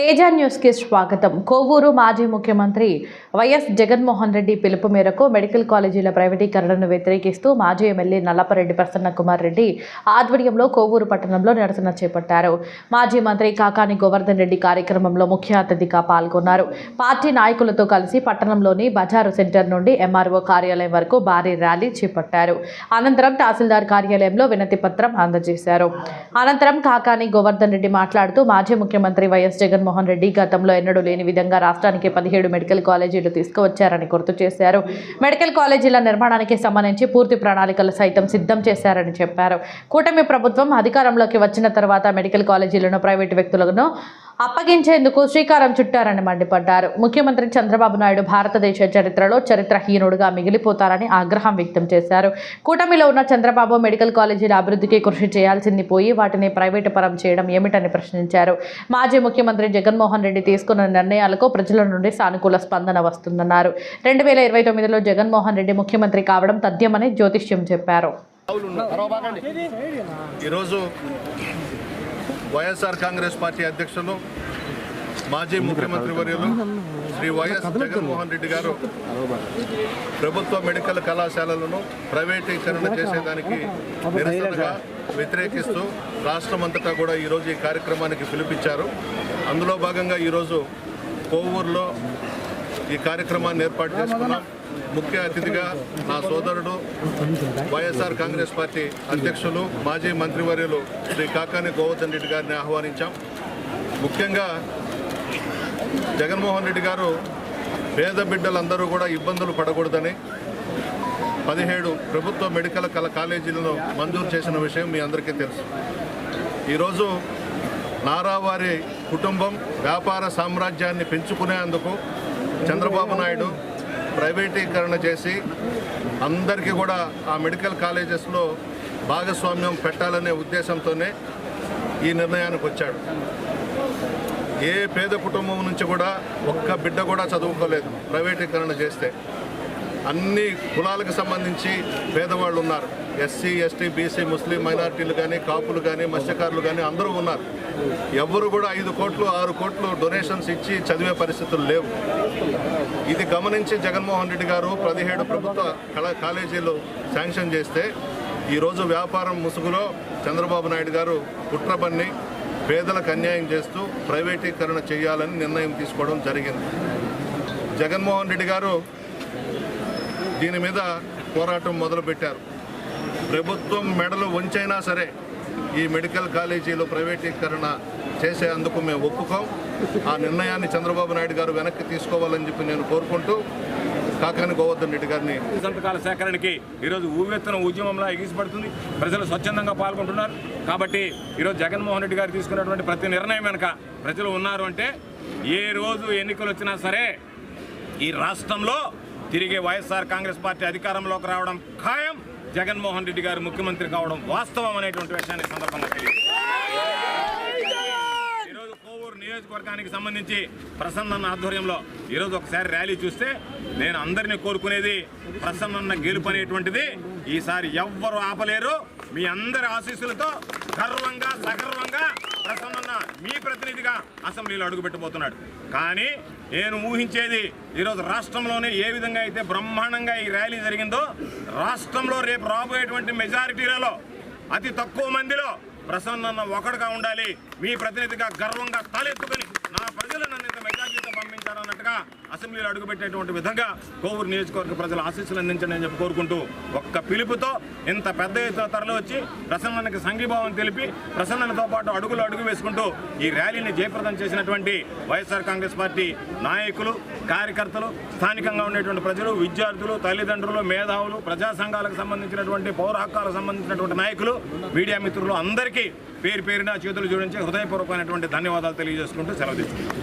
తేజ న్యూస్కి స్వాగతం. కోవూరు మాజీ ముఖ్యమంత్రి వైఎస్ జగన్మోహన్ రెడ్డి పిలుపు మేరకు మెడికల్ కాలేజీల ప్రైవేటీకరణను వ్యతిరేకిస్తూ మాజీ ఎమ్మెల్యే నల్లపరెడ్డి ప్రసన్న కుమార్ రెడ్డి ఆధ్వర్యంలో కోవూరు పట్టణంలో నిరసన చేపట్టారు. మాజీ మంత్రి కాకాని గోవర్ధన్ రెడ్డి కార్యక్రమంలో ముఖ్య అతిథిగా పాల్గొన్నారు. పార్టీ నాయకులతో కలిసి పట్టణంలోని బజారు సెంటర్ నుండి ఎంఆర్ఓ కార్యాలయం వరకు భారీ ర్యాలీ చేపట్టారు. అనంతరం తహసీల్దార్ కార్యాలయంలో వినతి పత్రం అందజేశారు. అనంతరం కాకాని గోవర్ధన్ రెడ్డి మాట్లాడుతూ మాజీ ముఖ్యమంత్రి వైఎస్ జగన్మోహన్ రెడ్డి గతంలో ఎన్నడూ లేని విధంగా రాష్ట్రానికి పదిహేడు మెడికల్ కాలేజీలు తీసుకువచ్చారని గుర్తు చేశారు. మెడికల్ కాలేజీల నిర్మాణానికి సంబంధించి పూర్తి ప్రణాళికలు సైతం సిద్ధం చేశారని చెప్పారు. కూటమి ప్రభుత్వం అధికారంలోకి వచ్చిన తర్వాత మెడికల్ కాలేజీలను ప్రైవేటు వ్యక్తులను అప్పగించేందుకు శ్రీకారం చుట్టారని మండిపడ్డారు. ముఖ్యమంత్రి చంద్రబాబు నాయుడు భారతదేశ చరిత్రలో చరిత్రహీనుడుగా మిగిలిపోతారని ఆగ్రహం వ్యక్తం చేశారు. కూటమిలో ఉన్న చంద్రబాబు మెడికల్ కాలేజీల అభివృద్ధికి కృషి చేయాల్సింది పోయి వాటిని ప్రైవేటు పరం చేయడం ఏమిటని ప్రశ్నించారు. మాజీ ముఖ్యమంత్రి జగన్మోహన్ రెడ్డి తీసుకున్న నిర్ణయాలకు ప్రజల నుండి సానుకూల స్పందన వస్తుందన్నారు. రెండు వేల ఇరవై తొమ్మిదిలో జగన్మోహన్ రెడ్డి ముఖ్యమంత్రి కావడం తథ్యమని జ్యోతిష్యం చెప్పారు. ఈరోజు వైఎస్ఆర్ కాంగ్రెస్ పార్టీ అధ్యక్షులు మాజీ ముఖ్యమంత్రి వర్యులు శ్రీ వైఎస్ జగన్మోహన్ రెడ్డి గారు ప్రభుత్వ మెడికల్ కళాశాలలను ప్రైవేటీకరణ చేసేదానికి నిరసనగా వ్యతిరేకిస్తూ రాష్ట్రమంతటా కూడా ఈరోజు ఈ కార్యక్రమానికి పిలిపించారు. అందులో భాగంగా ఈరోజు కోవూరులో ఈ కార్యక్రమాన్ని ఏర్పాటు చేసుకున్నాం ముఖ్య అతిథిగా నా సోదరుడు వైఎస్ఆర్ కాంగ్రెస్ పార్టీ అధ్యక్షులు మాజీ మంత్రివర్యులు శ్రీ కాకాని గోవర్ధన్ రెడ్డి గారిని ఆహ్వానించాం. ముఖ్యంగా జగన్మోహన్ రెడ్డి గారు పేద బిడ్డలందరూ కూడా ఇబ్బందులు పడకూడదని పదిహేడు ప్రభుత్వ మెడికల్ కళ కాలేజీలను మంజూరు చేసిన విషయం మీ అందరికీ తెలుసు. ఈరోజు నారావారి కుటుంబం వ్యాపార సామ్రాజ్యాన్ని పెంచుకునేందుకు చంద్రబాబు నాయుడు ప్రైవేటీకరణ చేసి అందరికీ కూడా ఆ మెడికల్ కాలేజెస్లో భాగస్వామ్యం పెట్టాలనే ఉద్దేశంతోనే ఈ నిర్ణయానికి వచ్చాడు. ఏ పేద కుటుంబం నుంచి కూడా ఒక్క బిడ్డ కూడా చదువుకోలేదు ప్రైవేటీకరణ చేస్తే. అన్ని కులాలకు సంబంధించి పేదవాళ్ళు ఉన్నారు. ఎస్సీ ఎస్టీ బీసీ ముస్లిం మైనారిటీలు కానీ కాపులు కానీ మత్స్యకారులు కానీ అందరూ ఉన్నారు. ఎవరు కూడా ఐదు కోట్లు ఆరు కోట్లు డొనేషన్స్ ఇచ్చి చదివే పరిస్థితులు లేవు. ఇది గమనించి జగన్మోహన్ రెడ్డి గారు పదిహేడు ప్రభుత్వ కళా కాలేజీలు శాంక్షన్ చేస్తే ఈరోజు వ్యాపారం ముసుగులో చంద్రబాబు నాయుడు గారు కుట్రబన్ని పేదలకు అన్యాయం చేస్తూ ప్రైవేటీకరణ చేయాలని నిర్ణయం తీసుకోవడం జరిగింది. జగన్మోహన్ రెడ్డి గారు దీని మీద పోరాటం మొదలుపెట్టారు. ప్రభుత్వం మెడలు వంచైనా సరే ఈ మెడికల్ కాలేజీలు ప్రైవేటీకరణ చేసేందుకు మేము ఒప్పుకోం. ఆ నిర్ణయాన్ని చంద్రబాబు నాయుడు గారు వెనక్కి తీసుకోవాలని చెప్పి నేను కోరుకుంటూ కాకాని గోవర్ధన్ రెడ్డి గారిని సంతకాల సేకరణకి ఈరోజు ఊవెత్తన ఉద్యమంలో ఎగిసిపడుతుంది. ప్రజలు స్వచ్ఛందంగా పాల్గొంటున్నారు. కాబట్టి ఈరోజు జగన్మోహన్ రెడ్డి గారు తీసుకున్నటువంటి ప్రతి నిర్ణయం వెనుక ప్రజలు ఉన్నారు అంటే ఏ రోజు ఎన్నికలు వచ్చినా సరే ఈ రాష్ట్రంలో తిరిగి వైఎస్ఆర్ కాంగ్రెస్ పార్టీ అధికారంలోకి రావడం ఖాయం. జగన్మోహన్ రెడ్డి గారు ముఖ్యమంత్రి కావడం వాస్తవం అనేటువంటి విషయాన్ని సందర్భంగా ఈరోజు కోవూరు నియోజకవర్గానికి సంబంధించి ప్రసన్న ఆధ్వర్యంలో ఈరోజు ఒకసారి ర్యాలీ చూస్తే నేను అందరినీ కోరుకునేది ప్రసన్న గెలుపు అనేటువంటిది ఈసారి ఎవ్వరు ఆపలేరు. మీ అందరి ఆశీస్సులతో గర్వంగా సగర్వంగా ప్రసన్న మీ ప్రతినిధిగా అసెంబ్లీలో అడుగుపెట్టబోతున్నాడు. కానీ నేను ఊహించేది ఈరోజు రాష్ట్రంలోనే ఏ విధంగా అయితే బ్రహ్మాండంగా ఈ ర్యాలీ జరిగిందో రాష్ట్రంలో రేపు రాబోయేటువంటి మెజారిటీలలో అతి తక్కువ మందిలో ప్రసన్న ఒకడుగా ఉండాలి. మీ ప్రతినిధిగా గర్వంగా తలెత్తుకుని నా ప్రజలు నన్ను ఇంత మెజార్టీతో పంపించారన్నట్టుగా అసెంబ్లీలో అడుగుపెట్టేటువంటి విధంగా కోవూరు నియోజకవర్గ ప్రజలు ఆశీస్సులు అందించండి అని చెప్పి కోరుకుంటూ ఒక్క పిలుపుతో ఇంత పెద్ద ఎత్తున తరలివచ్చి వచ్చి సంఘీభావం తెలిపి ప్రసన్నతో పాటు అడుగులు అడుగు వేసుకుంటూ ఈ ర్యాలీని జయప్రదం చేసినటువంటి వైఎస్ఆర్ కాంగ్రెస్ పార్టీ నాయకులు కార్యకర్తలు స్థానికంగా ఉండేటువంటి ప్రజలు విద్యార్థులు తల్లిదండ్రులు మేధావులు ప్రజా సంఘాలకు సంబంధించినటువంటి పౌర హక్కులకు సంబంధించినటువంటి నాయకులు మీడియా మిత్రులు అందరికీ పేరు పేరున చేతులు జోడించి హృదయపూర్వకమైనటువంటి ధన్యవాదాలు తెలియజేసుకుంటూ సెలవు తీసుకుంటాం